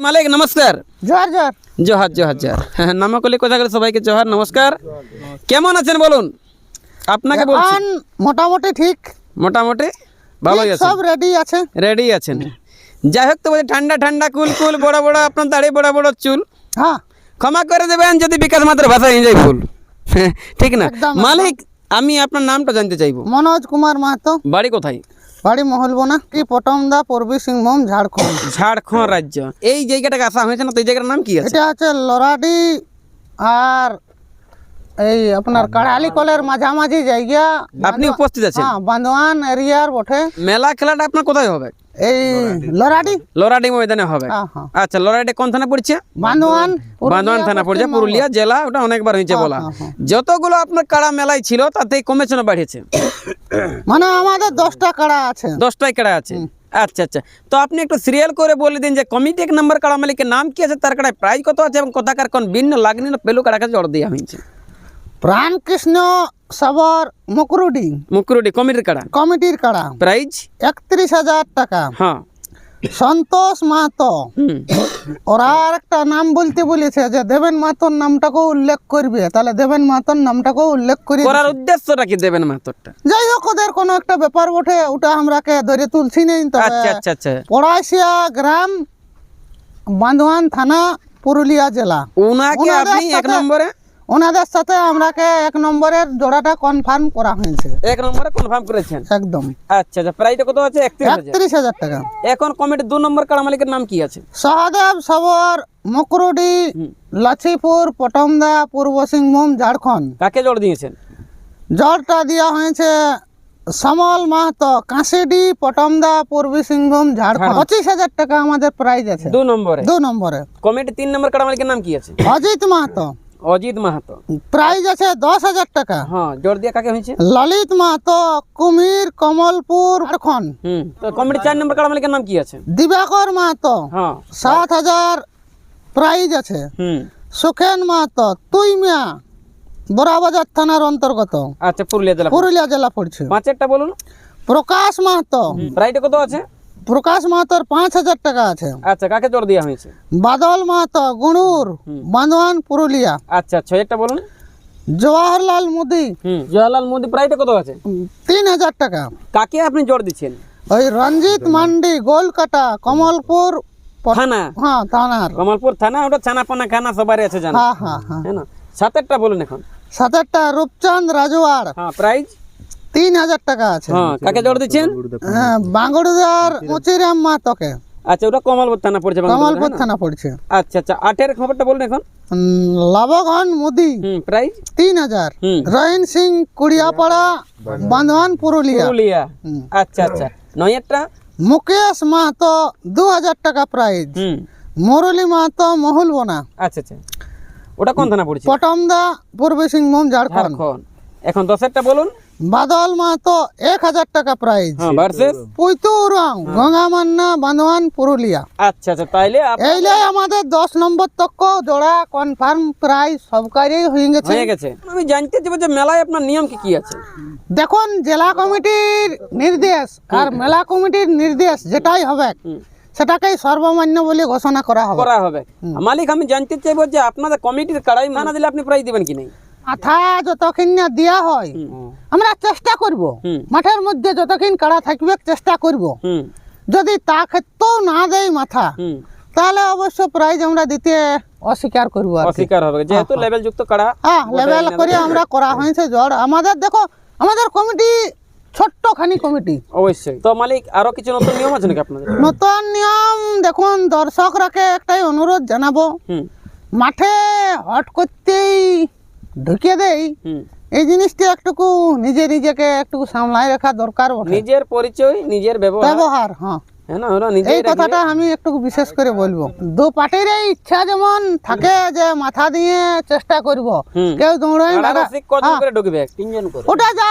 মালিক নমস্কার। জোহার জোহার। জোহার জোহার জোহার। হ্যাঁ নামাকলি কথা গেলে সবাইকে জোহার নমস্কার। কেমন আছেন বলুন? আপনাকে বলছি। মোটামুটি ঠিক। মোটামুটি ভালোই আছেন। সব রেডি আছে। রেডি আছেন। যাই হোক তো বলছি ঠান্ডা ঠান্ডা কুল কুল বড় বড় আপনার দাড়ি বড় বড় চুল। হ্যাঁ। ক্ষমা করে দেবেন যদি বিকাশ মাত্র ভাষা এনজয় ভুল। হ্যাঁ, ঠিক না? মালিক আমি আপনার নামটা জানতে চাইব। মনোজ কুমার মাহাতো। বাড়ি কোথায়? বাড়ি মহলবোনা কি পটমদা পূর্বী সিংভূম ঝাড়খণ্ড। ঝাড়খণ্ড রাজ্য। এই জায়গাটাকে আসা হয়েছে না তো এই জায়গার নাম কি আছে? এটা হচ্ছে লরাডি আর এই আপনার কাড়ালি কলের মাঝামাঝি জায়গা। আপনি উপস্থিত আছেন? হ্যাঁ বান্দোয়ান এরিয়ার বটে। মেলা খেলাটা আপনার কোথায় হবে? এই লরাডি। লরাডি ময়দানে হবে। হ্যাঁ হ্যাঁ। আচ্ছা লরাডি কোন থানা পড়ছে? বান্দোয়ান বান্দোয়ান থানা পড়ছে পুরুলিয়া জেলা ওটা অনেকবার হয়েছে বলা। হ্যাঁ, হ্যাঁ। যতগুলো আপনার কাড়া মেলায় ছিল তাতে কমেছে না বাড়িয়েছে। মানে আমাদের দশটা কাড়া আছে। দশটাই কাড়া আছে? আচ্ছা আচ্ছা। তো আপনি একটু সিরিয়াল করে বলে দিন যে কমিটি এক নম্বর কাড়া মালিকের নাম কি আছে তার কাড়ায় প্রাইজ কত আছে এবং কোথাকার কোন ভিন্ন লাগনি না পেলু কাড়া কাছে জড় দেওয়া হয়েছে প্রাণ কৃষ্ণ সবর মকরুডি মুকুরুডি কমিটির কাড়া? কমিটির কাড়া। প্রাইজ একত্রিশ হাজার টাকা। হ্যাঁ। সন্তোষ মাহাতো। ওরা আর একটা নাম বলতে বলেছে যে দেবেন মাহাতোর নামটাকেও উল্লেখ করবে। তাহলে দেবেন মাহাতোর নামটাকেও উল্লেখ করি করার উদ্দেশ্যটা কি দেবেন মাতরটা যাই হোক ওদের কোনো একটা ব্যাপার বটে ওটা আমরাকে ধরে তুলছি নেই। তো আচ্ছা আচ্ছা আচ্ছা। পড়াশিয়া গ্রাম বান্ধওয়ান থানা পুরুলিয়া জেলা। ওনাকে আপনি এক নম্বরে ওনাদের সাথে আমরাকে এক নম্বরের জোড়াটা কনফার্ম করা হয়েছে। এক নম্বরে কনফার্ম করেছেন? একদম। আচ্ছা আচ্ছা প্রাইসটা কত আছে? একত্রিশ হাজার। টাকা। এখন কমিটির দু নম্বর কাড়া মালিকের নাম কি আছে? সহদেব সবর মকরুডি লছিপুর পটমদা পূর্ব সিংভূম ঝাড়খণ্ড। কাকে জোর দিয়েছেন? জলটা দেওয়া হয়েছে সমল মাহাতো কাঁসিডি পটমদা পূর্বী সিংভূম ঝাড়খণ্ড। পঁচিশ হাজার টাকা আমাদের প্রাইজ আছে। দু নম্বরে। দু নম্বরে। কমিটি তিন নম্বর কাড়া মালিকের নাম কি আছে? অজিত মাহাতো। অজিত মাহাতো। প্রাইজ আছে দশ হাজার টাকা। হ্যাঁ জোর দিয়ে কাকে হয়েছে? ললিত মাহাতো কুমির কমলপুর ঝাড়খণ্ড হুম তো কমিটি চার নম্বর কাড়া মালিকের নাম কি আছে? দিবাকর মাহাতো হ্যাঁ। সাত হাজার প্রাইজ আছে। হুম। সুখেন মাহাতো তুই মিয়া বড়াবাজার থানার অন্তর্গত। আচ্ছা পুরুলিয়া জেলা পুরুলিয়া জেলা পড়ছে। পাঁচেরটা বলুন। প্রকাশ মাহাতো। প্রাইসটা কত আছে? প্রকাশ মাহাতোর পাঁচ হাজার টাকা আছে। আচ্ছা কাকে জোর দেওয়া হয়েছে? বাদল মাহাতো গুণুর বান্দোয়ান পুরুলিয়া। আচ্ছা ছয়েরটা বলুন। জওয়াহরলাল মোদি। জওয়াহরলাল মোদি প্রাইসটা কত আছে? তিন হাজার টাকা। কাকে আপনি জোর দিচ্ছেন? ওই রঞ্জিত মান্ডি গোলকাটা কমলপুর থানা? হ্যাঁ থানার। কমলপুর থানা ওটা ছানা পানা খানা সবারই আছে জানা। হ্যাঁ হ্যাঁ হ্যাঁ। হ্যাঁ না? সাতেরটা বলুন এখন। সাতেরটা রূপচাঁদ রাজওয়ার হ্যাঁ প্রাইস? তিন হাজার টাকা আছে। হ্যাঁ কাকে জোর দিচ্ছেন? হ্যাঁ মুচিরাম আচ্ছা ওটা কমলপুর থানা পড়ছে কমলপুর থানা পড়ছে। আচ্ছা আচ্ছা আটের খবরটা বলুন এখন। মোদি। প্রাইস তিন হাজার রহিন সিং কুড়িয়াপাড়া বান্ধবান পুরুলিয়া। পুরুলিয়া। আচ্ছা আচ্ছা। নয়েরটা? মুকেশ মাহাতো দু হাজার টাকা প্রাইজ। মুরলী মাহাতো মহুলবোনা আচ্ছা আচ্ছা। ওটা কোন থানা পড়ছে? পটমদা পূর্বী সিংভূম ঝাড়খণ্ড। এখন দশেরটা বলুন। বাদল মাহাতো এক হাজার টাকা প্রাইজ হ্যাঁ ভার্সেস পুইতুরং গঙ্গামান্না বান্ধবান পুরুলিয়া। আচ্ছা আচ্ছা তাইলে এইলে আমাদের দশ নম্বর তক জোড়া কনফার্ম প্রাইজ সব কাজেই হয়ে গেছে। হয়ে গেছে। আমি জানতে চাইব যে মেলায় আপনার নিয়ম কি কি আছে? দেখুন জেলা কমিটির নির্দেশ আর মেলা কমিটির নির্দেশ যেটাই হবে সেটাকেই সর্বমান্য বলে ঘোষণা করা হবে। করা হবে। মালিক আমি জানতে চাইব যে আপনাদের কমিটির কাড়াই মানা দিলে আপনি প্রাইজ দিবেন কি নাই? মাথা যতক্ষণ না দেওয়া হয় আমরা চেষ্টা করব। মাঠের মধ্যে যতক্ষণ কাড়া থাকবে চেষ্টা করব। যদি তা ক্ষেত্রেও না দেয় মাথা তাহলে অবশ্য প্রাইজ আমরা দিতে অস্বীকার করব আর অস্বীকার হবে। যেহেতু লেভেল যুক্ত কাড়া হ্যাঁ লেভেল করে আমরা করা হয়েছে জড় আমাদের দেখো আমাদের কমিটি ছোট্টখানি কমিটি অবশ্যই। তো মালিক আরও কিছু নতুন নিয়ম আছে নাকি আপনাদের? নতুন নিয়ম দেখুন দর্শকরাকে একটাই অনুরোধ জানাব। মাঠে হট করতেই ঢুকিয়ে দেই? এই জিনিসটা একটুকু নিজে নিজেকে একটু সামলাই রাখা দরকার নিজের পরিচয় নিজের ব্যবহার। ব্যবহার হ্যাঁ। হ্যাঁ এই কথাটা আমি একটু বিশেষ করে বলব। দু পার্টিরই ইচ্ছা যেমন থাকে যে মাথা দিয়ে চেষ্টা করব। কেউ দৌড়াই হ্যাঁ, ওটা যা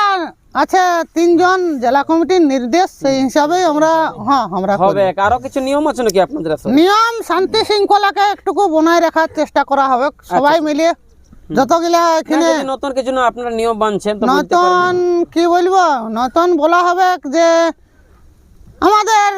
আছে তিনজন জেলা কমিটির নির্দেশ সেই হিসাবে আমরা হ্যাঁ আমরা হবে আরও কিছু নিয়ম আছে নাকি আপনাদের নিয়ম শান্তি শৃঙ্খলাকে একটুকু বনায় রাখার চেষ্টা করা হবে। আচ্ছা, সবাই মিলে যতগুলা এখানে। নতুন কিছু না আপনারা নিয়ম বানছেন। নতুন কি বলব? নতুন বলা হবে যে আমাদের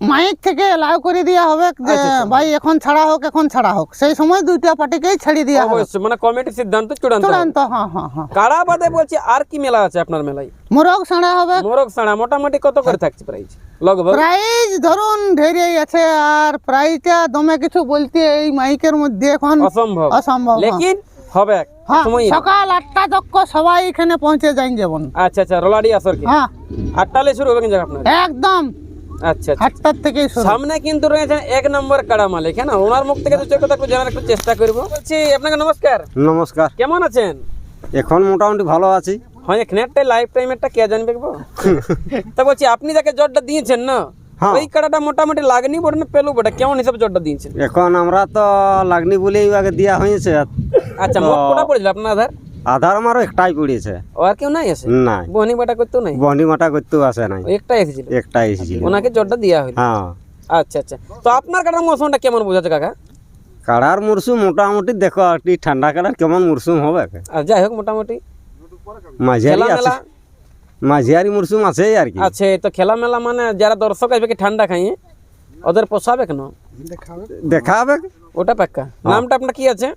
মাইক থেকে এলাও করে দেওয়া হবে যে আচ্ছা, আচ্ছা। ভাই এখন ছাড়া হোক এখন ছাড়া হোক। সেই সময় দুইটা পার্টিকেই ছেড়ে দেওয়া হবে। মানে কমিটির সিদ্ধান্ত চূড়ান্ত চূড়ান্ত হ্যাঁ হ্যাঁ হ্যাঁ। কাড়া বাদে বলছি আর কি মেলা আছে আপনার মেলায়? মোরগ ছাড়া হবে। মোরগ সাড়া মোটামুটি কত করে থাকছে প্রাইস লগভগ? প্রাইস ধরুন ঢেরেই আছে আর প্রাইসটা দমে কিছু বলতে এই মাইকের মধ্যে এখন অসম্ভব। অসম্ভব হ্যাঁ। লেকিন? হবে? হ্যাঁ সময় সকাল আটটা তক সবাই এখানে পৌঁছে যাই যেমন। আচ্ছা আচ্ছা রোলাডি আসর কি? হ্যাঁ। আটটালে শুরু হবে কিন্তু আপনার একদম। আচ্ছা আচ্ছা। আটটার থেকেই সামনে কিন্তু রয়েছেন এক নম্বর কাড়া মালিক হ্যাঁ ওনার মুখ থেকে কথা একটু জানার একটু চেষ্টা করব। বলছি আপনাকে নমস্কার। নমস্কার। কেমন আছেন? এখন মোটামুটি ভালো আছি। হয় এখানে একটা লাইফ টাইম একটা কে জানবে বলছি আপনি যাকে জটটা দিয়েছেন না হ্যাঁ। ওই কাড়াটা মোটামুটি লাগনি বটে না পেলু বটে কেমন হিসাবে জটটা দিয়েছেন এখন আমরা তো লাগনি বলেই আগে দেওয়া হয়েছে আচ্ছা মোট কোটা পড়েছিল আপনার আধার আধার আমারও একটাই পড়েছে ও আর কেউ নাই আছে নাই বহনি বাটা করতেও নাই বন্ডি মাটা করতেও আসে নাই ওই একটাই এসেছিল একটাই এসেছিল ওনাকে জটটা দেওয়া হইল হ্যাঁ আচ্ছা আচ্ছা তো আপনার কাটার মৌসুমটা কেমন বোঝাচ্ছে কাকা কাড়ার মরশুম মোটামুটি দেখো আর কি ঠান্ডা কাড়ার কেমন মরশুম হবে আর যাই হোক মোটামুটি মাঝারি খেলা আছে মেলা মাঝারি মরশুম আছে আর কি। আছে তো খেলা মেলা মানে যারা দর্শক আসবে কি ঠান্ডা খাইয়ে ওদের পোষাবে কেন? দেখা হবে ওটা পাক্কা। নামটা আপনার কি আছে?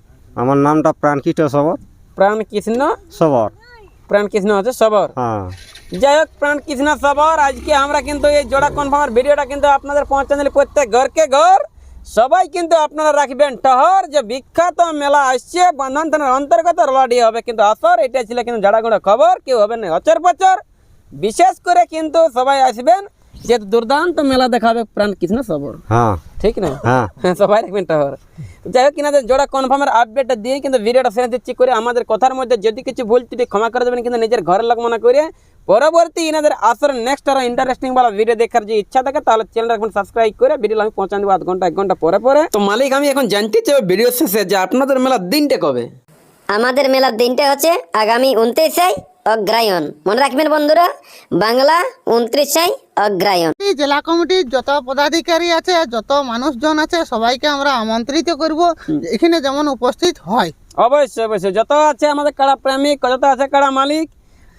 আমার নামটা প্রাণকীট সবর। প্রাণ কৃষ্ণ? সবর। প্রাণ কৃষ্ণ আছে সবর। হ্যাঁ। যাই হোক প্রাণ কৃষ্ণ সবর। আজকে আমরা কিন্তু এই জোড়া কনফার্মের ভিডিওটা কিন্তু আপনাদের পৌঁছে দিলে প্রত্যেক ঘরকে ঘর। সবাই কিন্তু আপনারা রাখবেন টহর। যে বিখ্যাত মেলা আসছে বন্ধন থানার অন্তর্গত রলাডি হবে কিন্তু আসর। এটা ছিল কিন্তু জাড়াগুড়া খবর। কেউ হবে না অচর পচর বিশেষ করে কিন্তু সবাই আসবেন যে দুর্দান্ত মেলা দেখাবে প্রাণ কৃষ্ণ সবর। হ্যাঁ। ঠিক না? হ্যাঁ। হ্যাঁ সবাই রাখবেন টাওয়ার যাই হোক কিনাদের জোড়া কনফার্মের আপডেটটা দিয়ে কিন্তু ভিডিওটা শেষ দিচ্ছি করে আমাদের কথার মধ্যে যদি কিছু ভুল ত্রুটি ক্ষমা করে দেবেন কিন্তু নিজের ঘরের লোক মনে করে পরবর্তী ইনাদের আসর নেক্সট আরও ইন্টারেস্টিং বালা ভিডিও দেখার যে ইচ্ছা থাকে তাহলে চ্যানেল এখন সাবস্ক্রাইব করে ভিডিও আমি পৌঁছা দেবো আধ ঘণ্টা এক ঘণ্টা পরে পরে। তো মালিক আমি এখন জানতে চাই ভিডিও শেষে যে আপনাদের মেলার দিনটা কবে? আমাদের মেলার দিনটা হচ্ছে আগামী উনত্রিশে অগ্রায়ণ। মনে রাখবেন বন্ধুরা বাংলা উনত্রিশে অগ্রায়ণ। এই জেলা কমিটির যত পদাধিকারী আছে যত মানুষজন আছে সবাইকে আমরা আমন্ত্রিত করব। এখানে যেমন উপস্থিত হয়। অবশ্যই অবশ্যই। যত আছে আমাদের কাড়া প্রেমিক যত আছে কাড়া মালিক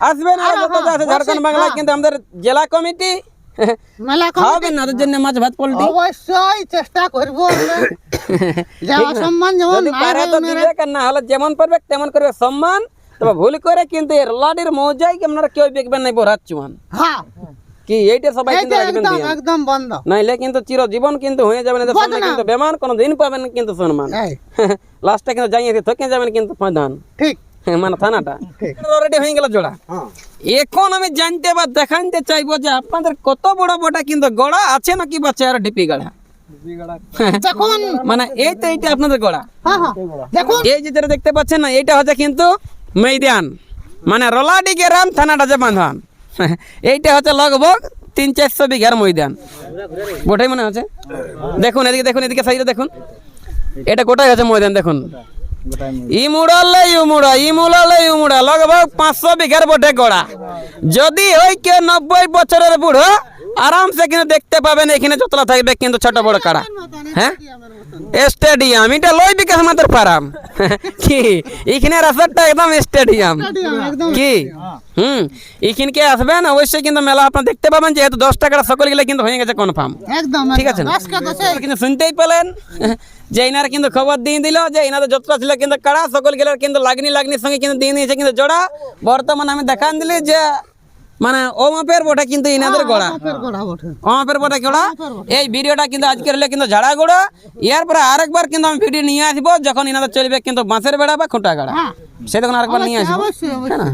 আসবেন আর হ্যাঁ, যত আছে ঝাড়খণ্ড বাংলায় হ্যাঁ। কিন্তু আমাদের জেলা কমিটি মেলা কমিটি। খাওয়াবেন না জন্য মাছ ভাত পোল্ট্রি। অবশ্যই চেষ্টা করব আমরা। যে অসম্মান যেমন না হলে যেমন পারবে তেমন করবে সম্মান। তবে ভুল করে কিন্তু এর লাডির মৌজাই কি আপনারা কেউ দেখবেন নাই বরাত চুয়ান হ্যাঁ। কি এইটা সবাই কিন্তু রাখবেন একদম একদম বন্ধ। নাইলে কিন্তু চিরজীবন কিন্তু হয়ে যাবে না এদের সামনে কিন্তু বেমান কোনো দিন পাবেন কিন্তু সম্মান। লাস্টে কিন্তু যাইয়ে থকে যাবেন কিন্তু প্রধান। ঠিক। মানে থানাটা। অলরেডি হয়ে গেল জোড়া। এখন আমি জানতে বা দেখাইতে চাইব যে আপনাদের কত বড় বড় কিন্তু গড়া আছে নাকি বা চেয়ার ডিপি গাড়া? দেখুন। মানে এই তো এইটা আপনাদের গড়া। হ্যাঁ হ্যাঁ। দেখুন। এই যে যেটা দেখতে পাচ্ছেন না এইটা হচ্ছে কিন্তু মৈদান মানে রলাডি গ্রাম থানাটা যে বাঁধান। এইটা হচ্ছে লগভগ তিন চারশো বিঘার ময়দান। গোটাই মনে হচ্ছে? দেখুন এদিকে দেখুন এদিকে, সাইডে দেখুন। এটা গোটাই হচ্ছে ময়দান, দেখুন। ই মুড়ালে ইউ মুড়া ই মুড়ালে ইউ মুড়া লগভগ পাঁচশো বিঘার বটে গড়া। যদি ওই কে নব্বই বছরের বুড়ো আরামসে কিন্তু দেখতে পাবেন, এখানে যতলা থাকবে কিন্তু ছোট বড় কাড়া। হ্যাঁ? স্টেডিয়াম এটা লই বিকাশ মাত্র পারাম কি? এখানে রাস্তাটা একদম স্টেডিয়াম। কি? হুম এখানকে আসবেন অবশ্যই কিন্তু মেলা আপনার দেখতে পাবেন যেহেতু দশ টাকার সকল গেলে কিন্তু হয়ে গেছে কনফার্ম একদম ঠিক আছে না? কিন্তু শুনতেই পেলেন যে ইনারা কিন্তু খবর দিয়ে দিল যে ইনাদের যতটা ছিল কিন্তু কাড়া সকল গেলে কিন্তু লাগনি লাগনির সঙ্গে কিন্তু দিয়ে নিয়েছে কিন্তু জোড়া। বর্তমানে আমি দেখান দিলি যে মানে ও মাপের বটে কিন্তু ইনাদের গোড়া। ও মাপের বটে। গোড়া। এই ভিডিওটা কিন্তু আজকের হলে কিন্তু ঝাড়া গোড়া। ইয়ার পরে আরেকবার কিন্তু আমি ভিডিও নিয়ে আসব যখন ইনাদের চলবে কিন্তু বাঁশের বেড়া বা খুঁটা গাড়া। সে তখন আরেকবার নিয়ে আসব। অবশ্যই।